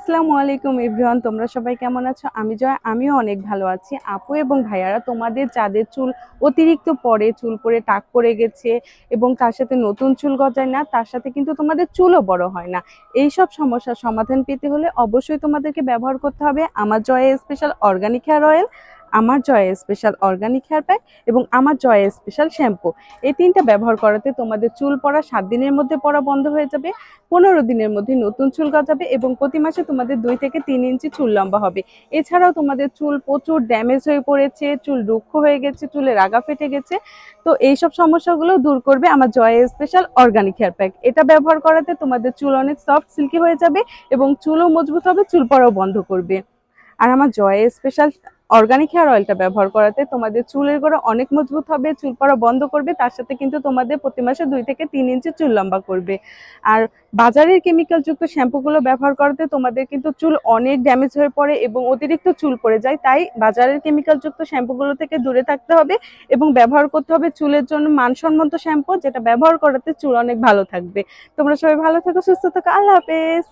আসসালামু আলাইকুম এভরিওয়ান, তোমরা সবাই কেমন আছো? আমি জয়, আমিও অনেক ভালো আছি। আপু এবং ভাইয়ারা, তোমাদের চাঁদের চুল অতিরিক্ত পরে চুল পরে টাক পড়ে গেছে এবং তার সাথে নতুন চুল গজায় না, তার সাথে কিন্তু তোমাদের চুলও বড় হয় না। এই সব সমস্যার সমাধান পেতে হলে অবশ্যই তোমাদেরকে ব্যবহার করতে হবে আমার Joy special organic hair oil. আমার Joy special organic hair pack এবং আমার জয় স্পেশাল শ্যাম্পু এই তিনটা ব্যবহার করাতে তোমাদের চুল পড়া সাত দিনের মধ্যে পড়া বন্ধ হয়ে যাবে, পনেরো দিনের মধ্যে নতুন চুল গজাবে এবং প্রতি মাসে তোমাদের দুই থেকে তিন ইঞ্চি চুল লম্বা হবে। এছাড়াও তোমাদের চুল প্রচুর ড্যামেজ হয়ে পড়েছে, চুল রুক্ষ হয়ে গেছে চুলে রাগা ফেটে গেছে। তো এইসব সমস্যাগুলো দূর করবে আমার Joy special organic hair pack এটা ব্যবহার করাতে তোমাদের চুল অনেক সফট সিল্কি হয়ে যাবে এবং চুলও মজবুত হবে, চুল পড়াও বন্ধ করবে। আর আমার জয় স্পেশাল অর্গানিক হেয়ার অয়েলটা ব্যবহার করাতে তোমাদের চুলের গোড়া অনেক মজবুত হবে, চুল পড়া বন্ধ করবে, তার সাথে কিন্তু তোমাদের প্রতি মাসে দুই থেকে তিন ইঞ্চি চুল লম্বা করবে। আর বাজারের কেমিক্যাল যুক্ত শ্যাম্পুগুলো ব্যবহার করাতে তোমাদের কিন্তু চুল অনেক ড্যামেজ হয়ে পড়ে এবং অতিরিক্ত চুল পড়ে যায়, তাই বাজারের কেমিক্যাল যুক্ত শ্যাম্পুগুলো থেকে দূরে থাকতে হবে এবং ব্যবহার করতে হবে চুলের জন্য মানসম্মত শ্যাম্পু যেটা ব্যবহার করাতে চুল অনেক ভালো থাকবে। তোমরা সবাই ভালো থাকো, সুস্থ থাকো, আল্লাহ হাফেজ।